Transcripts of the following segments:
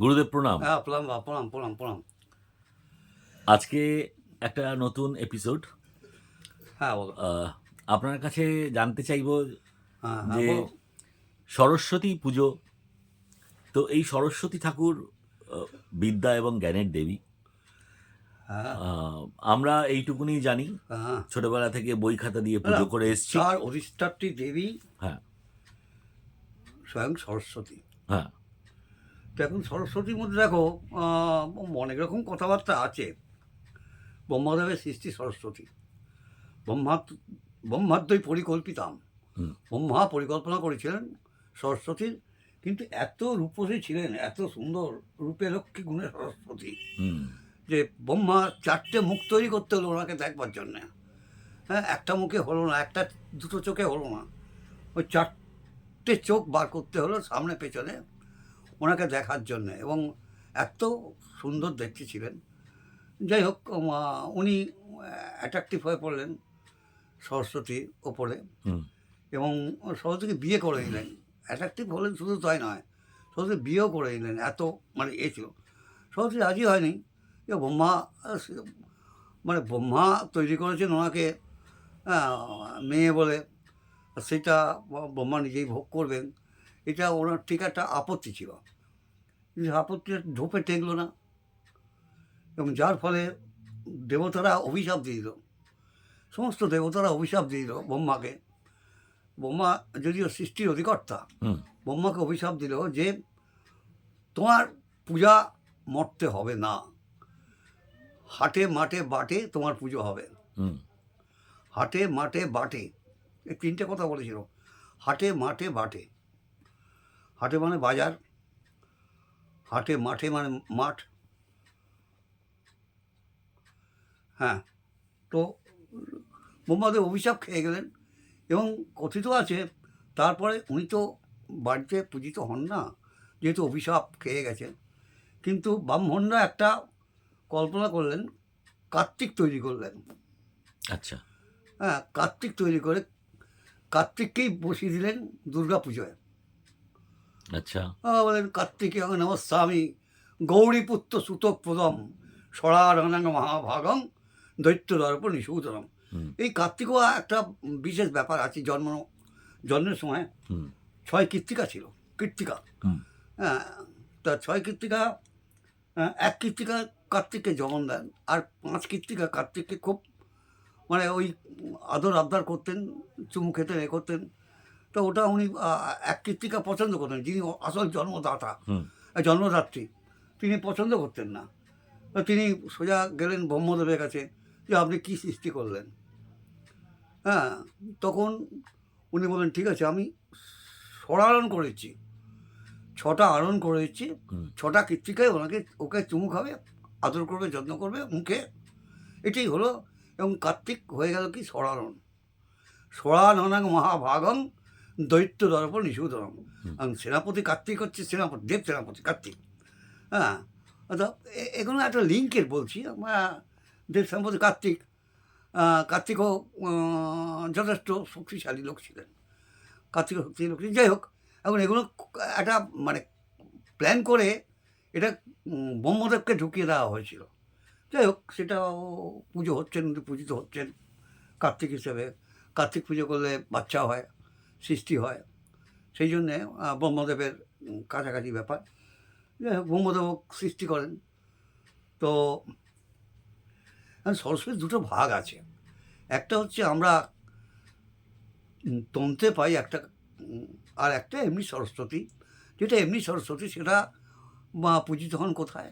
গুরুদেব প্রণাম। হ্যাঁ প্রণাম প্রণাম প্রণাম প্রণাম। আজকে একটা নতুন এপিসোড হ্যাঁ আপনার কাছে জানতে চাইব হ্যাঁ যে হ্যাঁ সরস্বতী পুজো তো এই সরস্বতী ঠাকুর বিদ্যা এবং জ্ঞানের দেবী আমরা এইটুকুনি জানি। হ্যাঁ। ছোটবেলা থেকে বই খাতা দিয়ে পুজো করে এসেছি। চার অধিষ্ঠাত্রী দেবী হ্যাঁ। স্বয়ং সরস্বতী। হ্যাঁ। তো এখন সরস্বতীর মধ্যে দেখো অনেক রকম কথাবার্তা আছে। ব্রহ্মদেবের সৃষ্টি সরস্বতী। ব্রহ্মা ব্রহ্মাদ্যই পরিকল্পিতাম। ব্রহ্মা পরিকল্পনা করেছিলেন সরস্বতীর কিন্তু এত রূপসী ছিলেন এত সুন্দর রূপে লক্ষ্মী গুণে সরস্বতী। হুম। যে ব্রহ্মা চারটে মুখ তৈরি করতে হলো ওনাকে দেখবার জন্যে। হ্যাঁ একটা মুখে হলো না একটা দুটো চোখে হলো না। ওই চারটে চোখ বার করতে হলো সামনে পেছনে ওনাকে দেখার জন্যে এবং এত সুন্দর দেখতে ছিলেন যাই হোক উনি অ্যাট্রাকটিভ হয়ে পড়লেন সরস্বতীর ওপরে। এবং সরস্বতীকে বিয়ে করে নিলেন অ্যাট্রাকটিভ হলেন শুধু তাই নয় সরস্বতী বিয়েও করে নিলেন এত মানে এ ছিল। সরস্বতী রাজি হয়নি। ব্রহ্মা মানে ব্রহ্মা তৈরি করেছেন ওনাকে আহ, মেয়ে বলে সেটা ব্রহ্মা নিজেই ভোগ করবেন। এটা ওনার ঠিক একটা আপত্তি ছিল। কিন্তু আপত্তিটা ঢোপে টেকলো না। এবং যার ফলে দেবতারা অভিশাপ দিয়ে দিল। সমস্ত দেবতারা অভিশাপ দিয়ে দিল ব্রহ্মাকে। ব্রহ্মা যদিও সৃষ্টির অধিকর্তা হুম। ব্রহ্মাকে অভিশাপ দিল যে তোমার পূজা মরতে হবে না। হাটে মাঠে বাটে তোমার পুজো হবে। হাটে মাঠে বাটে। এই তিনটে কথা বলেছিল। হাটে মাঠে বাটে। হাটে মানে বাজার। হাটে মাঠে মানে মাঠ। হ্যাঁ তো মোহাম্মদের অভিশাপ খেয়ে গেলেন এবং কথিত আছে তারপরে উনি তো বাড়িতে পূজিত হন না যেহেতু অভিশাপ খেয়ে গেছেন কিন্তু ব্রাহ্মণরা একটা কল্পনা করলেন কার্তিক তৈরি করলেন। আচ্ছা। হ্যাঁ কার্তিক তৈরি করে কার্তিককেই বসিয়ে দিলেন দুর্গা পুজোয় আচ্ছা বলেন কার্তিকে নমস্বামী গৌরীপুত্র সুতক প্রদম সরারণাঙ্গ মহাভাগম দৈত্য দর্প হুম। এই কার্তিকও একটা বিশেষ ব্যাপার আছে জন্ম জন্মের সময় ছয় কৃত্তিকা ছিল কৃত্তিকা হুম। হ্যাঁ তা ছয় কৃত্তিকা আহ, এক কৃত্তিকা কার্তিককে জন্ম দেন। আর পাঁচ কৃত্তিকা কার্তিককে খুব মানে ওই আদর আবদার করতেন চুমু খেতেন এ করতেন। তো ওটা উনি এক কৃত্তিকা পছন্দ করতেন যিনি আসল জন্মদাতা জন্মদাত্রী তিনি পছন্দ করতেন না। তো তিনি সোজা গেলেন ব্রহ্মদেবের কাছে যে আপনি কী সৃষ্টি করলেন? হ্যাঁ তখন উনি বলেন ঠিক আছে আমি সরারণ করেছি। ছটা আরণ করেছি ছটা কৃত্তিকায় ওনাকে ওকে চুমু খাবে আদর করবে যত্ন করবে মুখে। এটাই হলো এবং কার্তিক হয়ে গেল কি? সরারণ সরাননাং মহাভাগং দৈত্য দর্প নিষুধরম। এবং সেনাপতি কার্তিক হচ্ছে সেনাপতি দেব সেনাপতি কার্তিক। হ্যাঁ এ- এগুলো একটা লিঙ্কের বলছি। দেব সেনাপতি কার্তিক কার্তিকও যথেষ্ট শক্তিশালী লোক ছিলেন। কার্তিক শক্তিশালী লোক ছিলেন। যাই হোক এখন এগুলো একটা মানে প্ল্যান করে এটা ব্রহ্মদেবকে ঢুকিয়ে দেওয়া হয়েছিল। যাই হোক সেটা পুজো হচ্ছেন পূজিত হচ্ছেন কার্তিক হিসেবে। কার্তিক পুজো করলে বাচ্চা হয়, সৃষ্টি হয়। সেই জন্যে ব্রহ্মদেবের কাছাকাছি ব্যাপার। যাই হোক, ব্রহ্মদেব সৃষ্টি করেন। তো সরস্বতীর দুটো ভাগ আছে। একটা হচ্ছে আমরা তন্ত্রে পাই একটা আর একটা এমনি সরস্বতী। যেটা এমনি সরস্বতী, সেটা মা পূজিত হন কোথায়?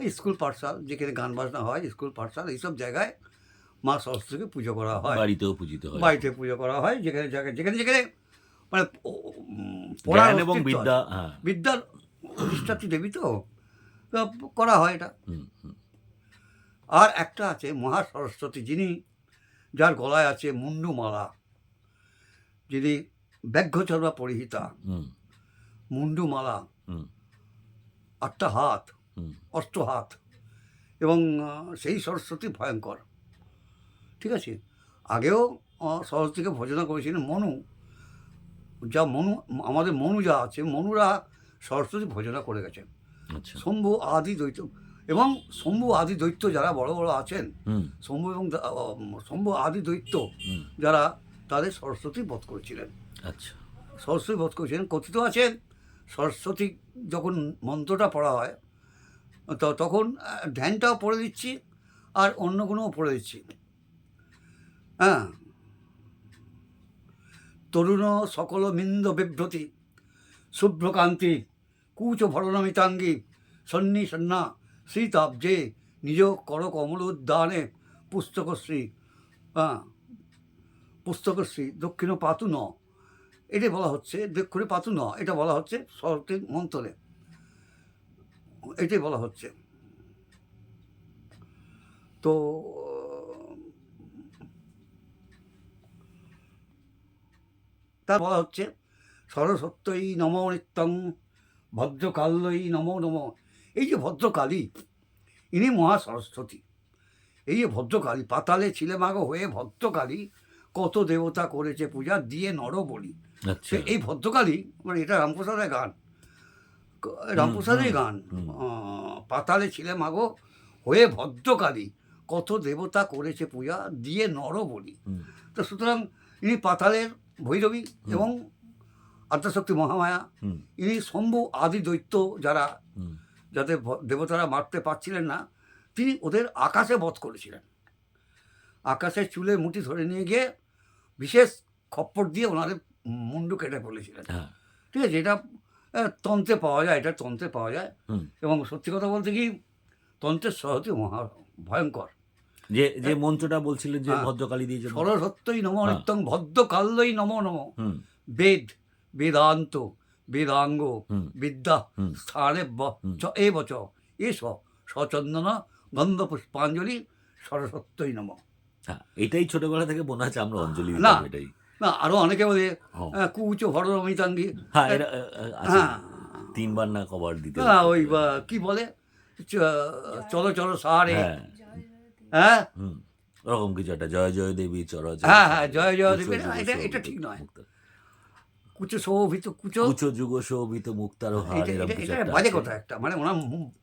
এই স্কুল পাঠশাল যেখানে গান বাজনা হয় স্কুল পাঠশাল এইসব জায়গায় মা সরস্বতীকে পুজো করা হয়। বাড়িতেও পূজিত হয়। বাড়িতে পুজো করা হয় যেখানে জায়গায় যেখানে যেখানে মানে জ্ঞান এবং বিদ্যা। হ্যাঁ। বিদ্যার অধিষ্ঠাত্রী দেবী তো? করা হয় এটা। আর একটা আছে মহা সরস্বতী যিনি যার গলায় আছে মুন্ডুমালা যিনি ব্যাঘ্রচর্মা পরিহিতা। মুন্ডুমালা আটটা হাত অষ্ট হাত এবং সেই সরস্বতী ভয়ঙ্কর। ঠিক আছে? আগেও সরস্বতীকে ভজনা করেছিলেন মনু। যা মনু আমাদের মনু যা আছে মনুরা সরস্বতী ভজনা করে গেছেন। আচ্ছা। শম্ভু আদি দৈত্য এবং শম্ভু আদি দৈত্য যারা বড় বড় আছেন শম্ভু এবং শম্ভু আদি দৈত্য যারা তাদের সরস্বতী বধ করেছিলেন। আচ্ছা। সরস্বতী বধ করেছিলেন কথিত আছেন সরস্বতী যখন মন্ত্রটা পড়া হয়, তো তখন ধ্যানটাও পড়ে দিচ্ছি আর অন্য কোনোও পড়ে দিচ্ছি। হ্যাঁ। তরুণ সকল মিন্দ বিভ্রতি, শুভ্রকান্তি, কুচ ভরণমিতাঙ্গী, সন্নি সন্না শ্রীতাব্জে নিজ কর কমল উদ্যানে, পুস্তকশ্রী হ্যাঁ পুস্তকশ্রী, দক্ষিণ পাতু ন এটাই বলা হচ্ছে দক্ষিণে পাতু ন এটা বলা হচ্ছে শরতের মন্ত্রে এটাই বলা হচ্ছে। তো তা বলা হচ্ছে, সরস্বত্যই নম নিত্যং, ভদ্রকাল্যই নম নম। এই যে ভদ্রকালী, ইনি মহা সরস্বতী। এই যে ভদ্রকালী, পাতালে ছিলে মাগো হয়ে ভদ্রকালী, কত দেবতা করেছে পূজা, দিয়ে নর বলি আচ্ছা। সে এই ভদ্রকালী মানে এটা রামপ্রসাদের গান। রামপ্রসাদের গান। পাতালে ছিলে মাগো হয়ে ভদ্রকালী কত দেবতা করেছে পূজা দিয়ে নর বলি তো সুতরাং ইনি পাতালের ভৈরবী এবং আদ্যাশক্তি মহামায়া। ইনি শম্ভু আদি দৈত্য যারা যাতে দেবতারা মারতে পারছিলেন না তিনি ওদের আকাশে বধ করেছিলেন। আকাশে চুলে মুঠি ধরে নিয়ে গিয়ে বিশেষ খপ্পর দিয়ে ওনাদের মুন্ডু কেটে ফেলেছিলেন হ্যাঁ। ঠিক আছে এটা তন্ত্রে পাওয়া যায় এটা তন্ত্রে পাওয়া যায়। এবং সত্যি কথা বলতে কি তন্ত্রের সহতি মহা ভয়ঙ্কর। যে যে মন্ত্রটা বলছিলেন যে হ্যাঁ। ভদ্রকালী দিয়ে যে সরস্বত্যই নম হ্যাঁ। নিত্যং ভদ্রকাল্যই নম নম। বেদ বেদান্ত বেদাঙ্গ বিদ্যা। স্থানে এ বচ এস সচন্দন গন্ধ পুষ্পাঞ্জলি সরস্বত্যই নম। হ্যাঁ এটাই ছোটবেলা থেকে মনে আছে আমরা অঞ্জলি না। এটাই। না আরও অনেকে বলে কুচ ভরমিতাঙ্গি হ্যাঁ হ্যাঁ। তিনবার না কবার দিতে না ওই বা, কি বলে? চলো চলো সারে। হ্যাঁ। হ্যাঁ? ওরকম কিছু একটা জয় জয় দেবী চর হ্যাঁ, হ্যাঁ, জয় জয় দেবী। এটা- এটা ঠিক নয়। কুচো শোভিত কুচো। কুচো যুগ শোভিত মুক্তার হার এটা বাজে কথা একটা মানে ওনার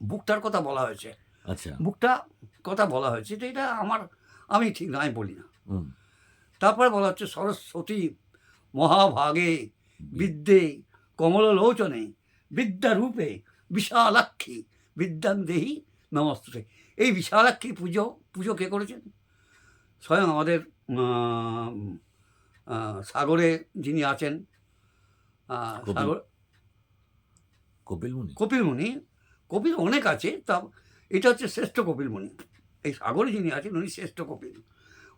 বুকটার কথা বলা হয়েছে। আচ্ছা। বুকটা কথা বলা হয়েছে এটা এটা আমার আমি ঠিক না আমি বলি না। হুম। তারপরে বলা হচ্ছে সরস্বতী মহাভাগে বিদ্যে কমললোচনে বিদ্যারূপে বিশালাক্ষী বিদ্যাং দেহি নমস্তে এই বিশালাক্ষী পুজো পুজো কে করেছেন? স্বয়ং আমাদের সাগরে যিনি আছেন সাগর কপিল মুনি কপিল অনেক আছে তা এটা হচ্ছে শ্রেষ্ঠ কপিল মুনি এই সাগরে যিনি আছেন উনি শ্রেষ্ঠ কপিল।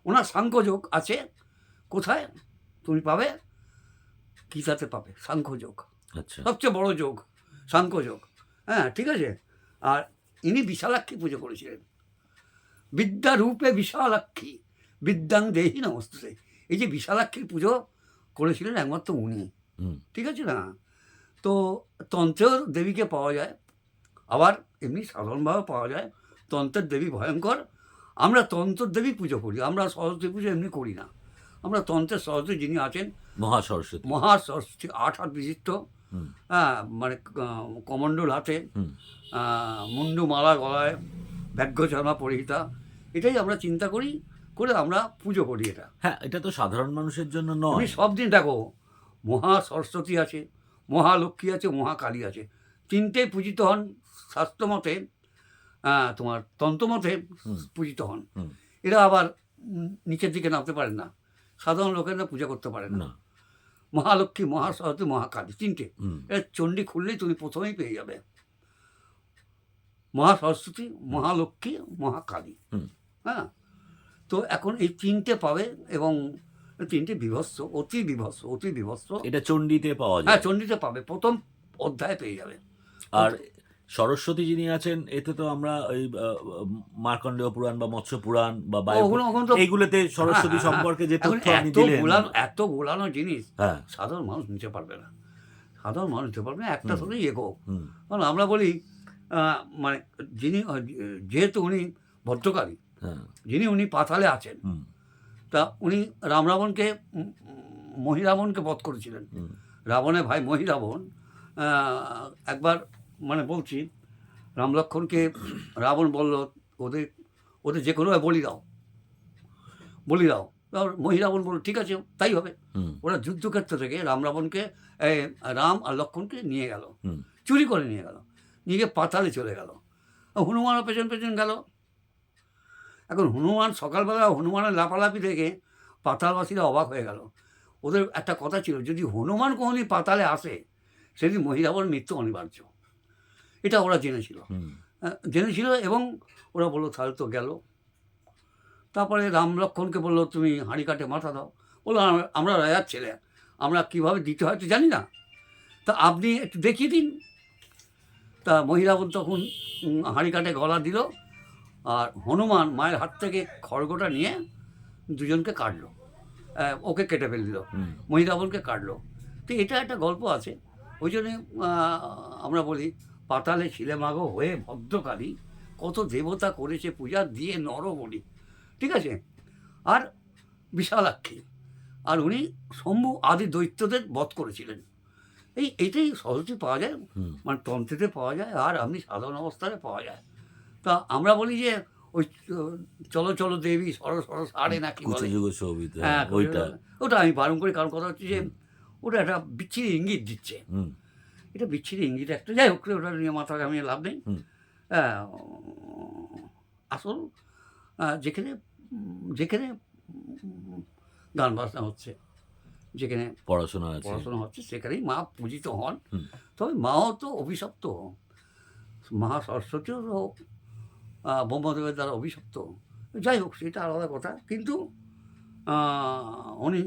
ওনার সাংখ্যযোগ আছে। কোথায়? তুমি পাবে? গীতাতে পাবে সাংখ্যযোগ। আচ্ছা। সবচেয়ে বড় যোগ সাংখ্যযোগ। হ্যাঁ ঠিক আছে? আর ইনি বিশালাক্ষী পুজো করেছিলেন। বিদ্যারূপে বিশালাক্ষী বিদ্যাং দেহি নমস্তে এই যে বিশালাক্ষীর পুজো করেছিলেন একমাত্র উনি। হুম। ঠিক আছে না? তো তন্ত্রের দেবীকে পাওয়া যায়। আবার এমনি সাধারণভাবে পাওয়া যায়। তন্ত্রের দেবী ভয়ঙ্কর। আমরা তন্ত্রের দেবী পুজো করি আমরা সরস্বতী পুজো এমনি করি না। আমরা তন্ত্রের সরস্বতী যিনি আছেন মহা সরস্বতী। মহা সরস্বতী আট হাত বিশিষ্ট হ্যাঁ মানে কমণ্ডল হাতে মুন্ডু মালা গলায় ব্যাঘ্য চর্মা পরিহিতা এটাই আমরা চিন্তা করি করে আমরা পুজো করি এটা। হ্যাঁ এটা তো সাধারণ মানুষের জন্য নয়। তুমি সব দিন দেখো মহা সরস্বতী আছে মহালক্ষ্মী আছে মহাকালী আছে। তিনটেই পূজিত হন শাস্ত্রমতে তোমার তন্ত্রমতে পূজিত হন। এরা আবার নিচের দিকে নামতে পারেন না। সাধারণ লোকেরা পূজা করতে পারে না। মহালক্ষ্মী মহাসরস্বতী মহাকালী তিনটে। এর চণ্ডী খুললেই তুমি প্রথমেই পেয়ে যাবে। মহাসরস্বতী মহালক্ষ্মী মহাকালী। হ্যাঁ। তো এখন এই তিনটে পাবে এবং তিনটে বিভৎস অতি বিভৎস অতি বিভৎস। এটা চণ্ডীতে পাওয়া যায়। হ্যাঁ চণ্ডীতে পাবে। প্রথম অধ্যায় পেয়ে যাবে। আর সরস্বতী যিনি আছেন এতে তো আমরা ওই মার্কণ্ডেয় পুরাণ বা মৎস্য পুরাণ বা এইগুলোতে সরস্বতী হ্যাঁ, হ্যাঁ, সম্পর্কে যে তথ্য আপনি এত দিলেন। গোলানো এত গোলানো জিনিস হ্যাঁ। সাধারণ মানুষ নিতে পারবে না। সাধারণ মানুষ নিতে পারবে না একটা হুম। শুধুই এগো কারণ আমরা বলি আহ, মানে যিনি যেহেতু উনি ভদ্রকালী হ্যাঁ। যিনি উনি পাতালে আছেন তা উনি রাম রাবণকে মহিরাবণকে বধ করেছিলেন। রাবণের ভাই মহিরাবণ আহ, একবার মানে বলছি রাম লক্ষ্মণকে রাবণ বলল ওদের ওদের যে কোনো বলি দাও বলি দাও। মহিরাবণ বলল ঠিক আছে তাই হবে। ওরা যুদ্ধক্ষেত্র থেকে রাম রাবণকে রাম আর লক্ষ্মণকে নিয়ে গেল। চুরি করে নিয়ে গেল। নিয়ে গিয়ে পাতালে চলে গেল। হনুমানও পেছন পেছন গেল। এখন হনুমান সকালবেলা হনুমানের লাফালাফি দেখে পাতালবাসীরা অবাক হয়ে গেল। ওদের একটা কথা ছিল যদি হনুমান কোনোদিন পাতালে আসে সেদিন মহিলাবর মৃত্যু অনিবার্য। এটা ওরা জেনেছিল। জেনেছিল এবং ওরা বলল তাহলে তো গেল। তারপরে রাম লক্ষ্মণকে বলল তুমি হাঁড়ি কাটে মাথা দাও। বলল আমরা রাজার ছেলে। আমরা কীভাবে দিতে হয় তো জানি না। তা আপনি একটু দেখিয়ে দিন। তা মহিলাবন তখন হাঁড়ি কাটে গলা দিল আর হনুমান মায়ের হাত থেকে খড়গোটা নিয়ে দুজনকে কাটলো। ওকে কেটে ফেলে দিল। হুম, কাটলো। তো এটা একটা গল্প আছে। ওই জন্যে আমরা বলি পাতালে ছিলেমাগো হয়ে ভদ্রকালী কত দেবতা করেছে পূজা দিয়ে নর বলি ঠিক আছে? আর বিশালাক্ষী আর উনি শম্ভু আদি দৈত্যদের বধ করেছিলেন। এই এটাই সহজে পাওয়া যায় মানে তন্ত্রেতে পাওয়া যায় আর আপনি সাধারণ অবস্থায় পাওয়া যায়। তা আমরা বলি যে ওই চলো চলো দেবী সরো সরো সারে নাকি বলে? হ্যাঁ ওইটা। ওটা আমি বারণ করি কারণ কথা হচ্ছে যে ওটা একটা বিচ্ছিরি ইঙ্গিত দিচ্ছে। হুম, এটা বিচ্ছিরি ইঙ্গিত একটা। যাই হোক ওটা নিয়ে মাথা কামিয়ে লাভ নেই। আসল যেখানে যেখানে গান বাজনা হচ্ছে যেখানে পড়াশোনা পড়াশোনা হচ্ছে সেখানেই মা পূজিত হন। তবে মাও তো অভিশপ্ত। মা সরস্বতীও ব্রহ্মদেবের দ্বারা অভিশপ্ত। যাই হোক সেটা আলাদা কথা। কিন্তু উনি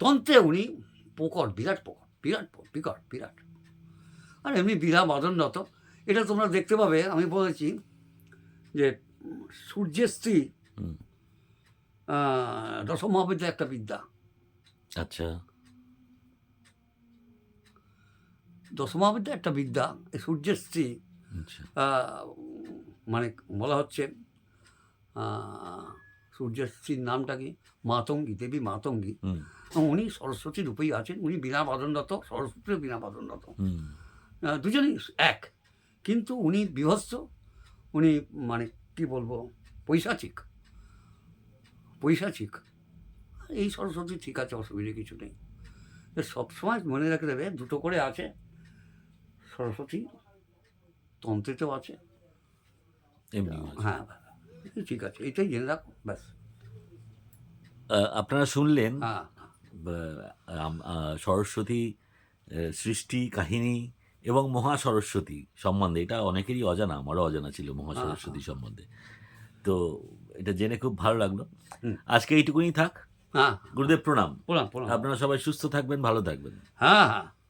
তন্ত্রে উনি প্রকট বিরাট প্রকট বিরাট বিকট বিরাট। আর এমনি বিরা মদনরত এটা তোমরা দেখতে পাবে আমি বলেছি যে সূর্যের স্ত্রী দশম মহাবিদ্যা একটা বিদ্যা। আচ্ছা। দশমহাবিদ্যা একটা বিদ্যা এই সূর্যের স্ত্রী আচ্ছা। মানে বলা হচ্ছে সূর্যের স্ত্রীর নামটা কি? মাতঙ্গী দেবী মাতঙ্গী। উনি সরস্বতী রূপেই আছেন উনি বিনা বাদনরত সরস্বতীও বিনা বাদনরত দুজনেই এক। কিন্তু উনি বিভৎস উনি মানে কি বলব পৈশাচিক। পৈশাচিক। এই সরস্বতী ঠিক আছে অসুবিধে কিছু নেই। সবসময় মনে রেখে দেবে দুটো করে আছে। সরস্বতী তন্ত্রেতেও আছে। এমনি হ্যাঁ ঠিক আছে এটাই জেনে রাখো ব্যাস। আপনারা শুনলেন হ্যাঁ। সরস্বতী সৃষ্টি কাহিনী এবং মহা সরস্বতী সম্বন্ধে এটা অনেকেরই অজানা আমারও অজানা ছিল মহা সরস্বতী সম্বন্ধে। তো এটা জেনে খুব ভালো লাগল। আজকে এইটুকুনি থাক। হ্যাঁ। গুরুদেব প্রণাম। প্রণাম প্রণাম। আপনারা সবাই সুস্থ থাকবেন ভালো থাকবেন। হ্যাঁ হ্যাঁ।